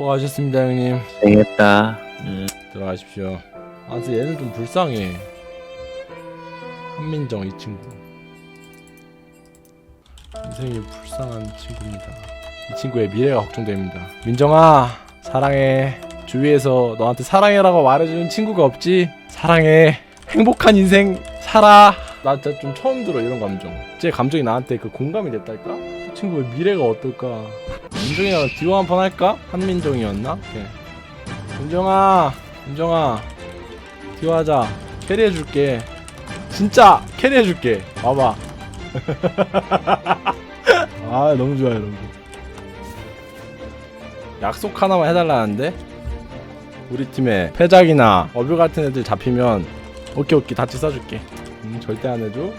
수고하셨습니다 형님. 되겠다. 음. 들어가십시오. 아 근데 얘는 좀 불쌍해. 한민정 이 친구. 인생이 불쌍한 친구입니다. 이 친구의 미래가 걱정됩니다. 민정아 사랑해. 주위에서 너한테 사랑해라고 말해주는 친구가 없지? 사랑해. 행복한 인생 살아 나 진짜 좀 처음 들어 이런 감정. 제 감정이 나한테 그 공감이 됐달까? 그 친구의 미래가 어떨까? 민정이랑 듀오 한판 할까? 한민정이었나? 오케이. 민정아 민정아. 듀오 하자. 캐리해줄게. 진짜 캐리해줄게. 와봐. 아 너무 좋아요 여러분 약속 하나만 해달라는데? 우리 팀에 패작이나 어뷰 같은 애들 잡히면 오케이 오케이. 같이 써줄게 음 절대 안 해줘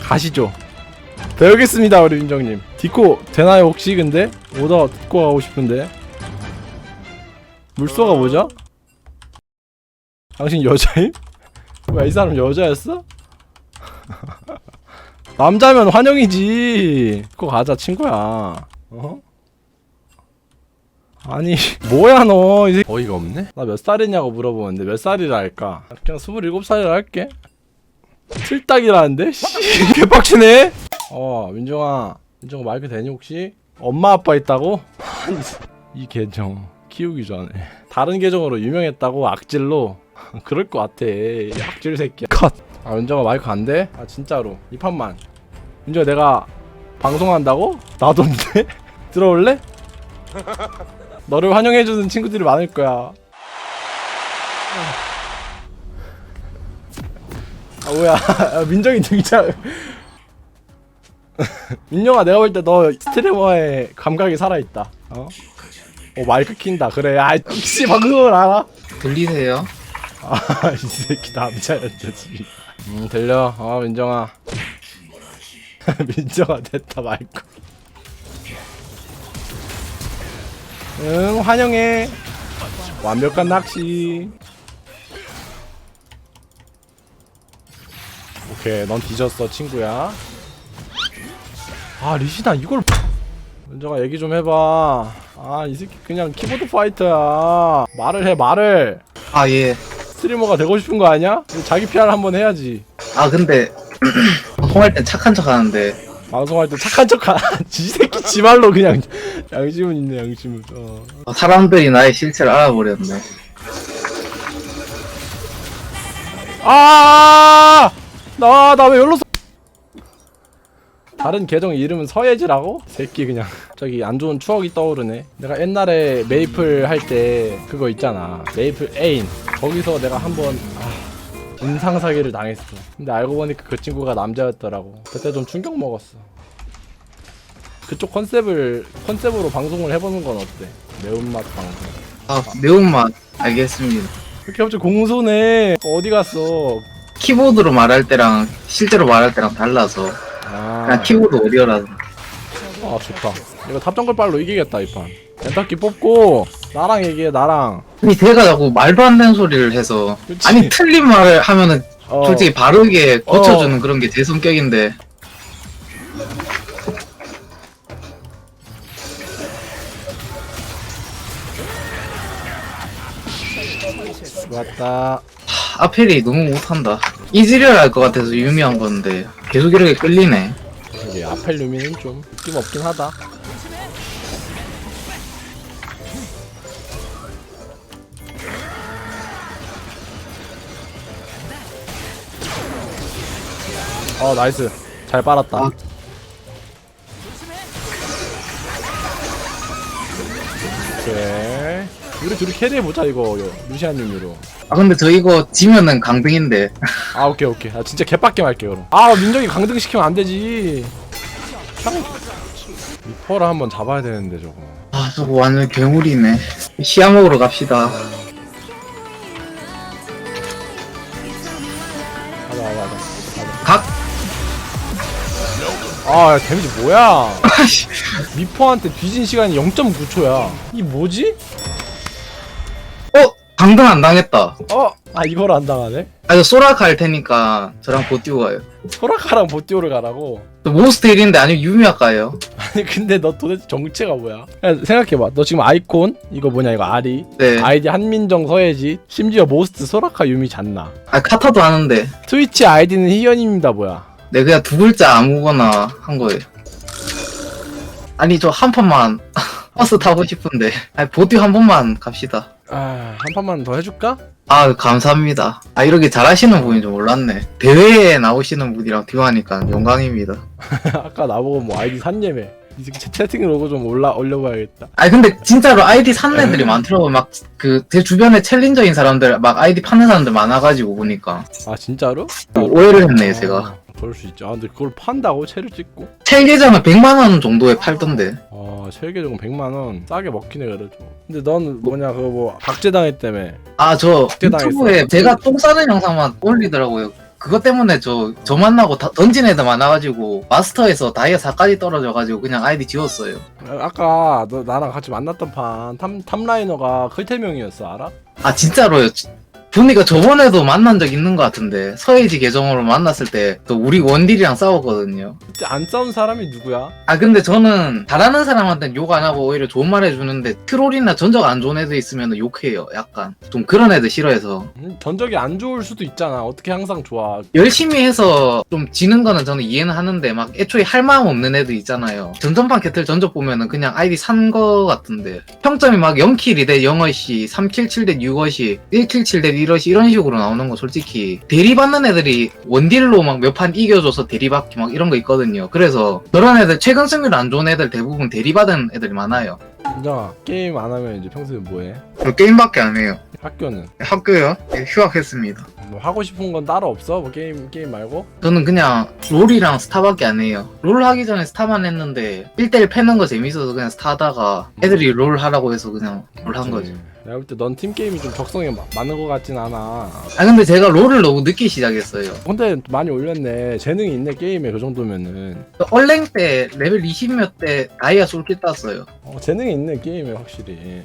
가시죠 배우겠습니다 우리 민정님 디코 되나요 혹시 근데? 오더 듣고 가고 싶은데 물소가 뭐죠? 당신 여자임? 뭐야 이 사람 여자였어? 남자면 환영이지 그거 가자 친구야 어? 아니 뭐야 너? 이제 어이가 없네? 나 몇 살이냐고 물어보는데 몇 살이라 할까? 그냥 27살이라 할게. 틀딱이라는데? 씨 개빡치네. 어 민정아. 민정아 마이크 되니 혹시? 엄마 아빠 있다고? 아니, 이 계정 키우기 전에. 다른 계정으로 유명했다고 악질로? 그럴 것 같아. 이 악질 새끼야. 컷아 민정아 마이크 안 돼? 아 진짜로. 이 판만. 민정아 내가 방송한다고? 나도 인데? 들어올래? 너를 환영해주는 친구들이 많을 거야. 아 뭐야. 아, 민정이 등장. 민영아 내가 볼 때 너 스트리머의 감각이 살아있다. 어? 어 마이크 킨다. 그래. 아 혹시 방송을 알아? 들리세요? 아 이 새끼 남자였다 지금 음 들려. 어 민정아. 민정아 됐다 마이크 응 환영해 완벽한 낚시 오케이 넌 뒤졌어 친구야 아 리시나 이걸 민정아 얘기 좀 해봐 아 이 새끼 그냥 키보드 파이터야 말을 해 말을 아 예. 스트리머가 되고 싶은 거 아니야? 자기 PR 한번 해야지. 아 근데 통할 땐 착한 척 하는데 방송할 때 착한 척 하. 지 새끼 지 말로 그냥 양심은 있네 양심은. 어. 사람들이 나의 실체를 알아버렸네. 아! 나나왜 열로 써? 다른 계정 이름은 서예지라고? 새끼 그냥 저기 안 좋은 추억이 떠오르네. 내가 옛날에 메이플 할 때 그거 있잖아. 메이플 애인. 거기서 내가 한번 아, 인상 사기를 당했어. 근데 알고 보니까 그 친구가 남자였더라고. 그때 좀 충격 먹었어. 그쪽 컨셉을 컨셉으로 방송을 해보는 건 어때? 매운맛 방송. 아 매운맛 알겠습니다. 이렇게 갑자기 공손해. 어디 갔어? 키보드로 말할 때랑 실제로 말할 때랑 달라서 아. 그냥 키보드 오디오라서 아 좋다 이거 탑정글 빨로 이기겠다 이판 펜타키 뽑고 나랑 얘기해 나랑. 이 대가 자꾸 말도 안 되는 소리를 해서. 그치. 아니 틀린 말을 하면은 어, 솔직히 바르게 고쳐주는 그런 게 제 성격인데. 하, 아펠이 너무 못한다. 이즈리얼 할것 같아서 유미한 건데 계속 이렇게 끌리네. 이게 아펠 루미는 좀 느낌 없긴 하다 어 나이스. 잘 빨았다. 아. 오케이. 우리 둘이 캐리해보자 이거. 루시안님으로. 아 근데 저 이거 지면은 강등인데. 아 오케이 오케이. 아 진짜 개빡게 할게 그럼. 아 민정이 강등 시키면 안 되지. 리퍼를 한번 잡아야 되는데 저거. 아 저거 완전 괴물이네. 시야 먹으러 갑시다. 가자 가자 가자. 각 아 야, 데미지 뭐야 미퍼한테 뒤진 시간이 0.9초야 이 뭐지? 어? 강등 안 당했다 어? 아 이걸 안 당하네? 아 이거 소라 갈 테니까 저랑 보띄고 가요 소라카랑 보띠오를 가라고 모스트 1인데 아니면 유미 할까요? 아니 근데 너 도대체 정체가 뭐야? 야, 생각해봐. 너 지금 아이콘 이거 뭐냐 이거 아리 네. 아이디 한민정 서예지 심지어 모스트 소라카 유미 잔나 아 카타도 하는데. 트위치 아이디는 희연입니다 뭐야? 네 그냥 두 글자 아무거나 한 거예요. 아니 저 한 판만 버스 타고 싶은데. 아니 보듀 한 번만 갑시다. 아, 한 판만 더 해줄까? 아 감사합니다. 아 이렇게 잘하시는 분인 줄 몰랐네. 대회에 나오시는 분이랑 듀오하니까 영광입니다. 아까 나보고 뭐 아이디 샀냐며 이 새끼 채- 채팅 로고 좀 올라 올려봐야겠다 아니 근데 진짜로 아이디 산 애들이 많더라고. 막 그 제 주변에 챌린저인 사람들 막 아이디 파는 사람들 많아가지고 보니까 아 진짜로? 오해를 했네 제가. 아, 그럴 수 있죠 아 근데 그걸 판다고? 채를 찍고? 첼 계정은 100만 원 정도에 팔던데. 아 세계적은 100만 원 싸게 먹히네 그래도 근데 넌 뭐냐 그거 뭐 박제당했다며 아저 당했어. 유튜브에 제가 똥 싸는 영상만 올리더라고요. 그것 때문에 저, 저 만나고 다, 던진 애들 많아가지고 마스터에서 다이아 4까지 떨어져가지고 그냥 아이디 지웠어요. 아, 아까 너 나랑 같이 만났던 판 탑, 탑라이너가 클태명이었어 알아? 아 진짜로요. 보니까 저번에도 만난 적 있는 것 같은데 서해지 계정으로 만났을 때 또 우리 원딜이랑 싸웠거든요. 그때 안 싸운 사람이 누구야? 아 근데 저는 잘하는 사람한테는 욕 안 하고 오히려 좋은 말 해주는데 트롤이나 전적 안 좋은 애들 있으면 욕해요. 약간 좀 그런 애들 싫어해서 음, 전적이 안 좋을 수도 있잖아 어떻게 항상 좋아 열심히 해서 좀 지는 거는 저는 이해는 하는데 막 애초에 할 마음 없는 애들 있잖아요. 전전판 캐틀 전적 보면은 그냥 아이디 산 거 같은데 평점이 막 0킬이 대 0어시, 3킬 7대 6어시, 1킬 7대 1어시 이런 식으로 나오는 거 솔직히 대리 받는 애들이 원딜로 막 몇 판 이겨줘서 대리 받기 막 이런 거 있거든요. 그래서 그런 애들 최근 승률 안 좋은 애들 대부분 대리 받은 애들이 많아요. 민정아 게임 안 하면 이제 평소에 뭐해? 저 게임밖에 안 해요. 학교는? 학교요? 휴학했습니다. 뭐 하고 싶은 건 따로 없어? 뭐 게임 게임 말고? 저는 그냥 롤이랑 스타밖에 안 해요. 롤 하기 전에 스타만 했는데 1대1 패는 거 재밌어서 그냥 스타 하다가 애들이 롤 하라고 해서 그냥 롤 한 거지. 내가 볼 때 넌 팀 게임이 좀 적성에 마- 맞는 것 같진 않아. 아 근데 제가 롤을 너무 늦게 시작했어요. 근데 많이 올렸네. 재능이 있네 게임에 그 정도면은. 얼랭 때 레벨 20몇 때 다이아 솔킬 땄어요. 어, 재능이 있네 게임에 확실히.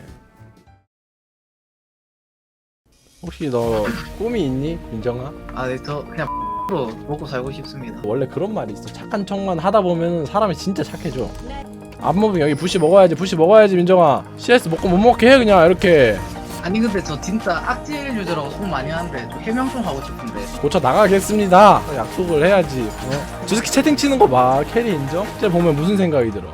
혹시 너 꿈이 있니, 민정아? 아 네 저 그냥 로 먹고 살고 싶습니다. 원래 그런 말이 있어. 착한 척만 하다 보면 사람이 진짜 착해져. 앞모빙 여기 부시 먹어야지, 부시 먹어야지, 민정아. CS 먹고 못 먹게 해 그냥 이렇게. 아니 근데 저 진짜 악질 유저라고 소문 많이 하는데 저 해명 좀 하고 싶은데 고쳐 나가겠습니다. 약속을 해야지. 어? 저 새끼 채팅 치는 거 봐. 캐리 인정? 진짜 보면 무슨 생각이 들어?